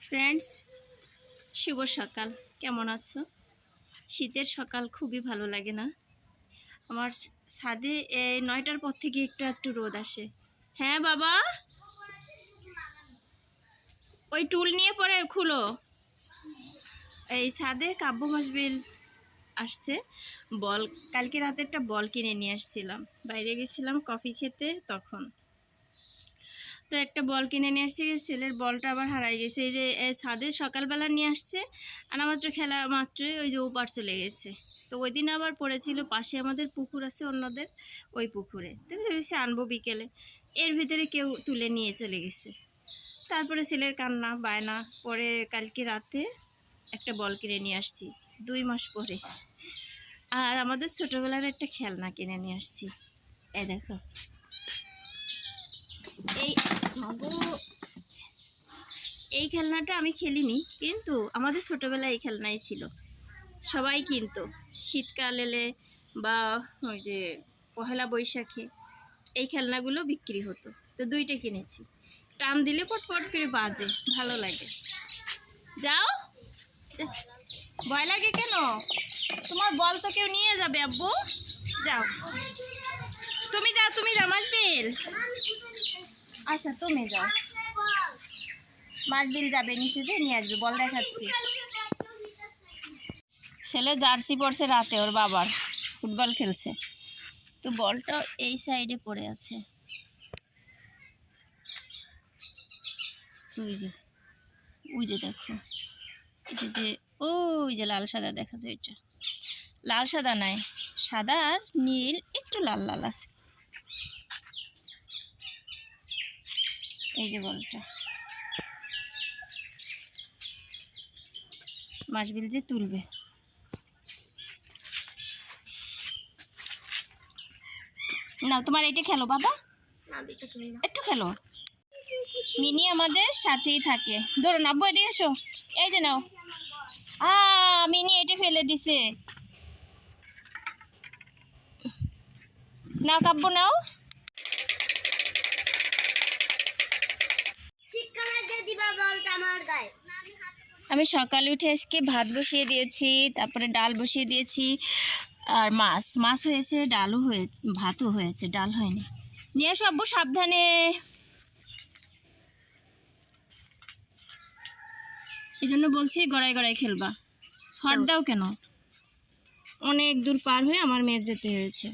Friends শুভ সকাল। কেমন আছো? শীতের সকাল খুবই ভালো লাগে না? আমার ছাদে এই নয়টার পর থেকে একটু একটু রোদ আসে। হ্যাঁ বাবা? ওই টুল নিয়ে পরে খুলো। এই ছাদে কাব্য মাসবিল আসছে। বল, কালকে রাতে একটা বল কিনে নিয়ে আসছিলাম। বাইরে গেছিলাম কফি খেতে তখন। তো একটা বল কিনে নিয়ে আসছি ছেলের বলটা আবার হারাই গেছে। এই যে ছাদে সকালবেলা নিয়ে আসছে, আর মাত্র খেলা মাত্রই ওই যে ওপার চলে গেছে। তো ওই দিন আবার পড়েছিল, পাশে আমাদের পুকুর আছে অন্যদের, ওই পুকুরে। তো ভেবেছি আনব বিকেলে। এর ভিতরে কেউ তুলে নিয়ে চলে গেছে। তারপরে ছেলের কান্না, বায়না, পরে কালকে রাতে একটা বল কিনে নিয়ে আসছি, দুই মাস পরে। আর আমাদের ছোটোবেলার একটা খেলনা কিনে নিয়ে আসছি। এ, দেখো। এই এই খেলনাটা আমি খেলিনি, কিন্তু আমাদের ছোটোবেলায় এই খেলনাই ছিল। সবাই কিনতো শীতকাল এলে বা ওই যে পহেলা বৈশাখে এই খেলনাগুলো বিক্রি হতো। তো দুইটা কিনেছি। টান দিলে পটপট করে বাজে, ভালো লাগে। যাও। ভয় লাগে কেন? তোমার বল তো কেউ নিয়ে যাবে, আব্বু। যাও। তুমি যাও তুমি যাও, মাসবিল। আচ্ছা তুমি যাও। মাসবিল যাবে নিচে যে, নিয়ে আসবে, বল দেখাচ্ছি। ছেলে জার্সি পরছে রাতে, ওর বাবার। ফুটবল খেলছে। তো বলটা এই সাইডে পড়ে আছে। ওই যে ওই যে দেখো। যে- যে, ওই যে লাল সাদা দেখা যায় এটা লাল সাদা নাই, সাদা আর নীল, একটু লাল লাল আছে। এই যে বলটা। মাসবিল যে তুলবে। না তোমার এইটা খেলো বাবা। একটু খেলো। মিনি আমাদের সাথেই থাকে। ধরো না বই দিয়ে এসো। এই যে নাও। আ মিনি এটা ফেলে দিছে। নাও কাব্য নাও। আমি সকালে উঠে আজকে ভাত বসিয়ে দিয়েছি, তারপরে ডাল বসিয়ে দিয়েছি আর মাছ। মাছ হয়েছে, ডালও হয়েছে, ভাতও হয়েছে, ডাল হয়নি। নিয়ে আব্বু, সাবধানে। এই জন্য বলছি গড়াই গড়াই খেলবা। ছট দাও কেন? অনেক দূর পার হয়ে আমার মেয়ের যেতে হয়েছে।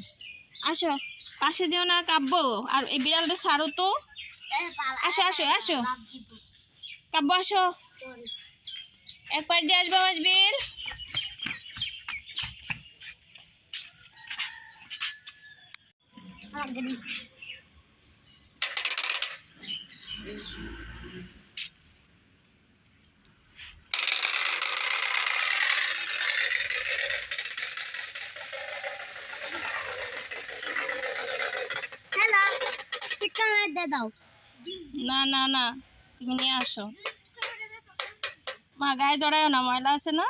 আসো, পাশে যেও না কাব্য। আর এই বিড়ালটা সারো তো। আসো আসো আসো। কাব্য, আসো। একবার দিয়ে আসব মাসবির হ্যালো চিকেন দে দাও। না না না তুমি নিয়ে আসো। মা গায়ে জড়ায়ও না ময়লা আছে না?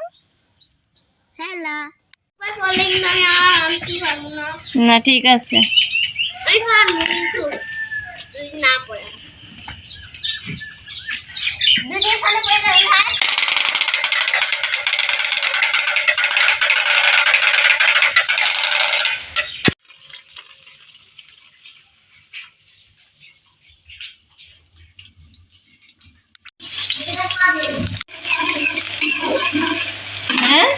না? ঠিক আছে। না পড়ে যদি এখানে পড়ে যাবে ভাই হ্যাঁ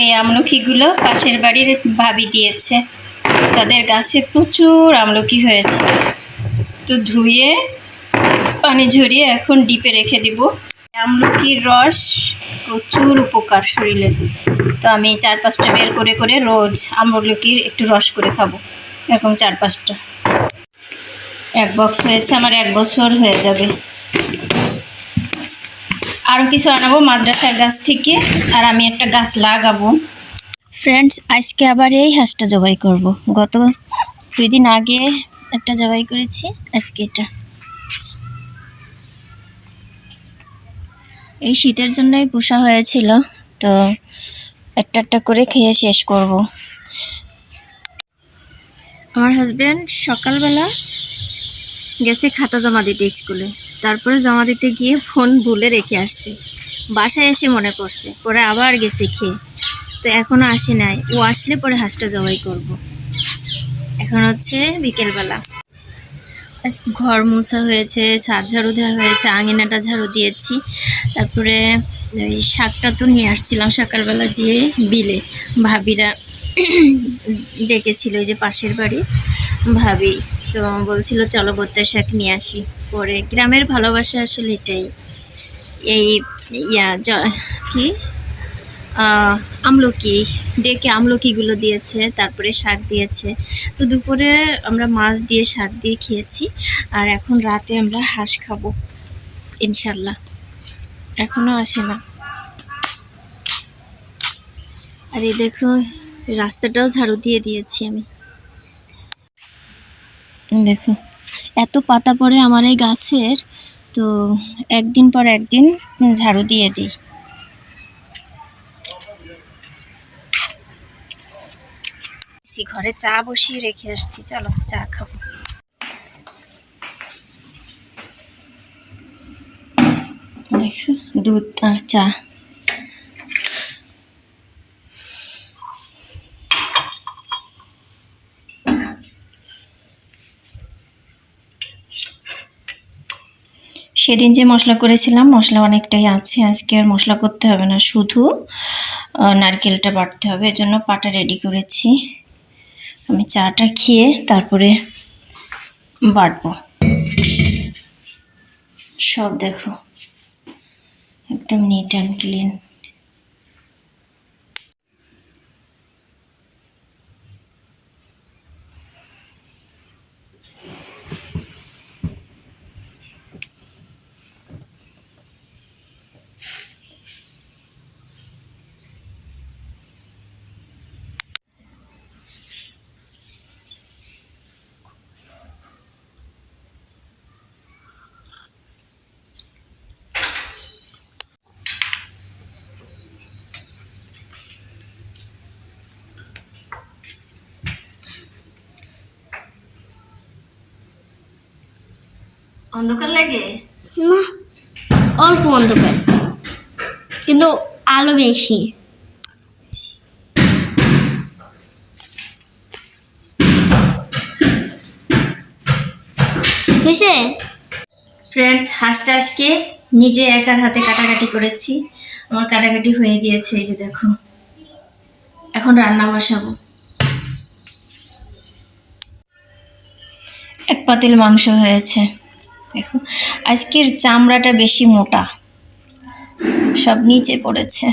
এই আমলকিগুলো পাশের বাড়ির ভাবি দিয়েছে। তাদের গাছে প্রচুর আমলকি হয়েছে। তো ধুয়ে পানি ঝরিয়ে এখন ডিপে রেখে দিব। আমলকির রস প্রচুর উপকার শরীরে। তো আমি চার পাঁচটা বের করে করে রোজ আমলকির একটু রস করে খাব। এরকম চার পাঁচটা। এক বক্স হয়েছে, আমার এক বছর হয়ে যাবে। আরও কিছু আনাবো মাদ্রাসার গাছ থেকে, আর আমি একটা গাছ লাগাবো। ফ্রেন্ডস আজকে আবার এই হাঁসটা জবাই করব। গত দুই দিন আগে একটা জবাই করেছি, আজকে এটা। এই শীতের জন্যই পোষা হয়েছিল, তো একটা একটা করে খেয়ে শেষ করব। আমার হাজব্যান্ড সকালবেলা গেছে খাতা জমা দিতে স্কুলে। তারপরে জমা দিতে গিয়ে ফোন ভুলে রেখে আসছে। বাসায় এসে মনে করছে, পরে আবার গেছে খেয়ে। তো এখনও আসে নাই, ও আসলে পরে হাঁসটা জবাই করব। এখন হচ্ছে বিকেলবেলা। ঘর মোছা হয়েছে, ছাদ ঝাড়ু দেওয়া হয়েছে, আঙিনাটা ঝাড়ু দিয়েছি। তারপরে ওই শাকটা তো নিয়ে আসছিলাম সকালবেলা যেয়ে বিলে। ভাবিরা ডেকেছিল ওই যে পাশের বাড়ি। ভাবি তো বলছিল, চলো বত্তার শাক নিয়ে আসি। পরে গ্রামের ভালোবাসা আসলে এটাই। এই, ইয়া কি? আমলকি, ডেকে আমলকিগুলো দিয়েছে, তারপরে শাক দিয়েছে। তো দুপুরে আমরা মাছ দিয়ে শাক দিয়ে খেয়েছি, আর এখন রাতে আমরা হাঁস খাব, ইনশাল্লাহ। এখনও আসে না। আর এই দেখো, রাস্তাটাও ঝাড়ু দিয়ে দিয়েছি আমি। দেখো। এত পাতা পড়ে আমার এই গাছের, তো একদিন পর একদিন ঝাড়ু দিয়ে দিই। ঘরে চা বসিয়ে রেখে আসছি, চলো চা খাব। দেখছ দুধ আর চা। সেদিন যে মশলা করেছিলাম, মশলা অনেকটাই আছে। আজকে আর মশলা করতে হবে না, শুধু নারকেলটা বাটতে হবে। এজন্য পাটা রেডি করেছি। আমি চাটা খেয়ে তারপরে বাটবো। সব দেখো, একদম নিট অ্যান্ড ক্লিন অন্ধকার লাগে? না অল্প অন্ধকার। কিন্তু আলো বেশি। হয়েছে ফ্রেন্ডস হাঁসটা আজকে নিজে একার হাতে কাটাকাটি করেছি। আমার কাটাকাটি হয়ে গিয়েছে এই যে দেখো। এখন রান্না বসাবো। এক পাতিল মাংস হয়েছে। দেখো। আজকের চামড়াটা বেশি মোটা। সব নিচে পড়েছে।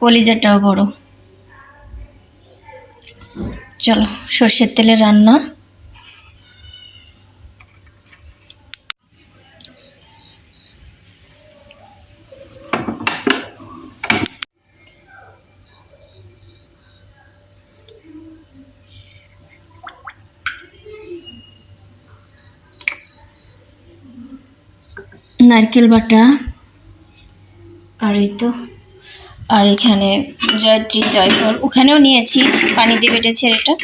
কলিজাটাও বড়। চলো সর্ষের তেলে রান্না। নারকেল বাটা আর এই তো আর এখানে জয়ত্রী জয়ফল ওখানেও নিয়েছি পানি দিয়ে বেটেছি আর এটা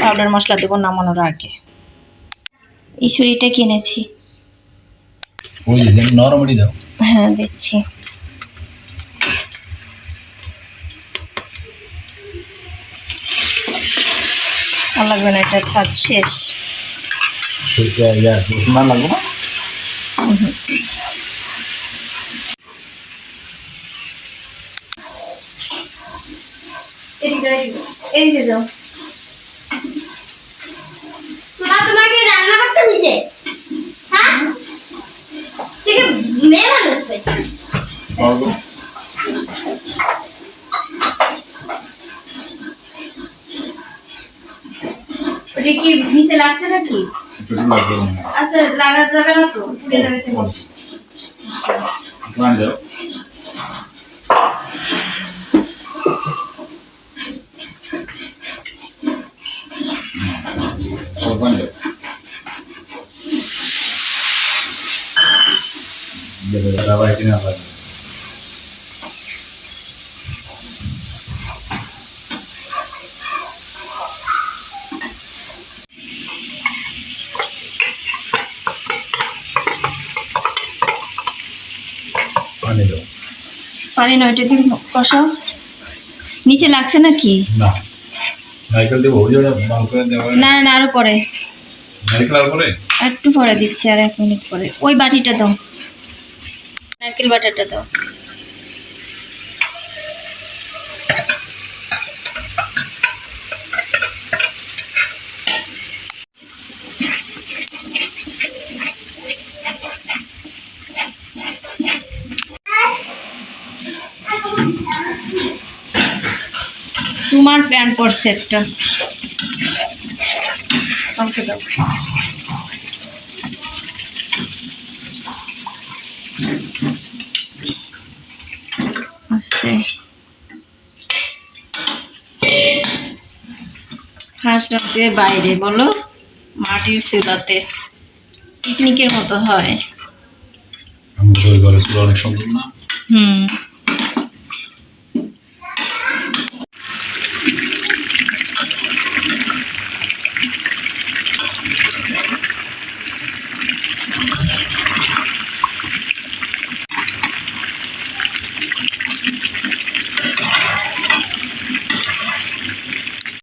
পাউডার মশলা দেবো নামানোর আগে। এই ছুরিটা কিনেছি। ওই নরমালি দাও। হ্যাঁ দিচ্ছি। আর লাগবে না এটা কাজ শেষ। লাগবে না? এই যে দাও মা তোমাকে রান্না করতে দিছে হ্যাঁ থেকে মেয়ে মানুষ পেয়েছে পারব ওটা কি নিচে লাগছে নাকি লাগবে না আচ্ছা লাগাতে যাবে না তো? পুড়ে যাবে তো। পানি দাও হুম, পানি দাও দেখো দাদা ভাই কিনা লাগে পানি দাও পানি নয়টা দিয়ে কষাও নিচে লাগছে নাকি? না। নারকেল দেবো না। না না আরও পরে। নারকেল আর পরে? একটু পরে দিচ্ছি আর এক মিনিট পরে। ওই বাটিটা দাও। নারকেল বাটারটা দাও। তোমার প্যান্ট পড়ছে একটা। আমাকে দাও। আস্তে হাঁস রাখতে বাইরে বলো? মাটির চুলাতে। পিকনিকের মতো হয়। অনেক সুন্দর না? হুম।